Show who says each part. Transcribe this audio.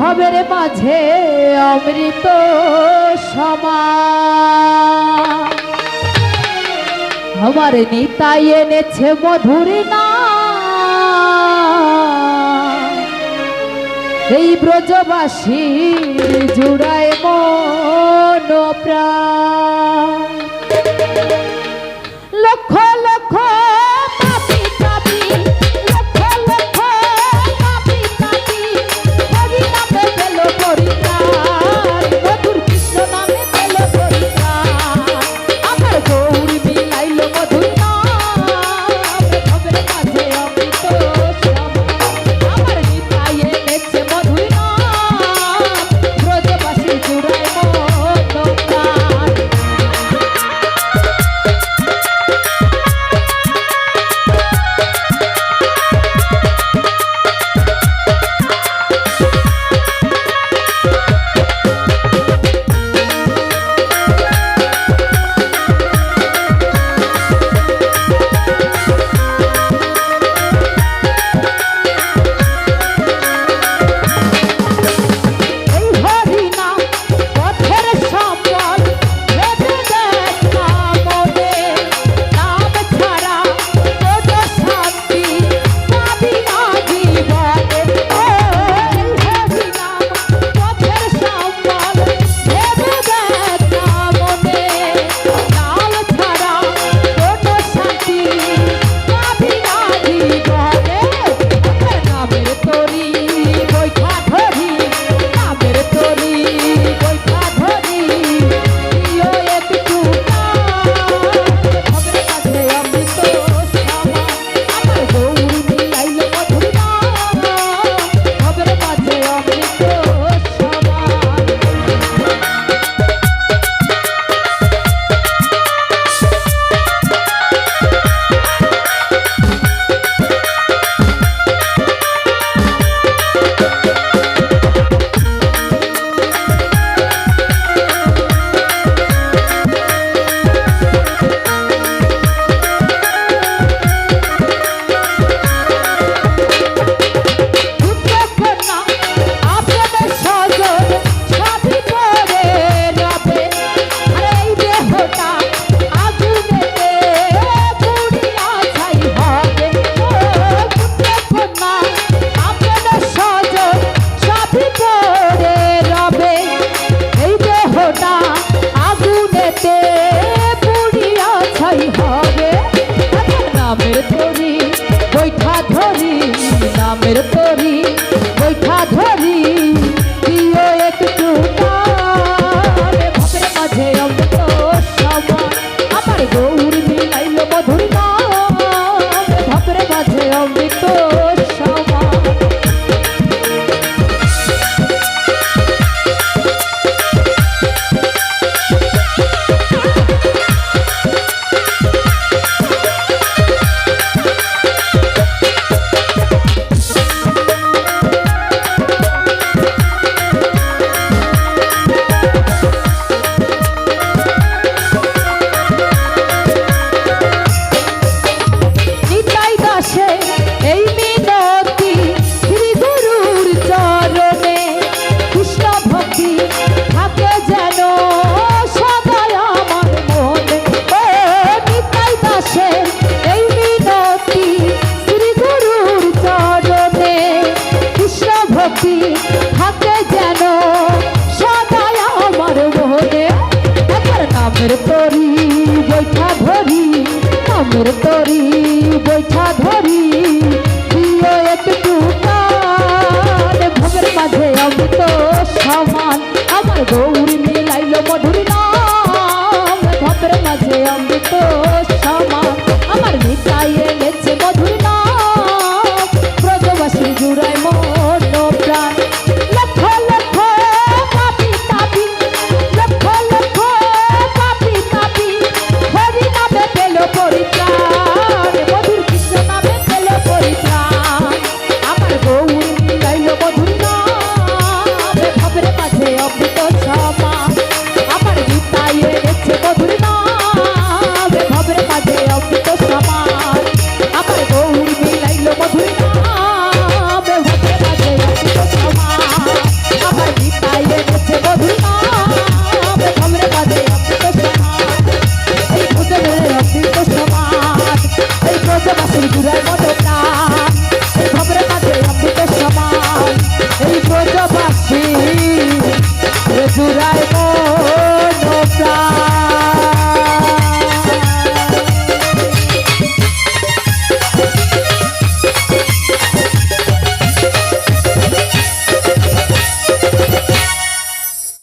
Speaker 1: অভাবের মাঝে অমৃত সমা। আমার নিতাই এনেছে মধুর না। এই ব্রজবাসী জুড়ায় মন প্রা লক্ষ লক্ষ তোর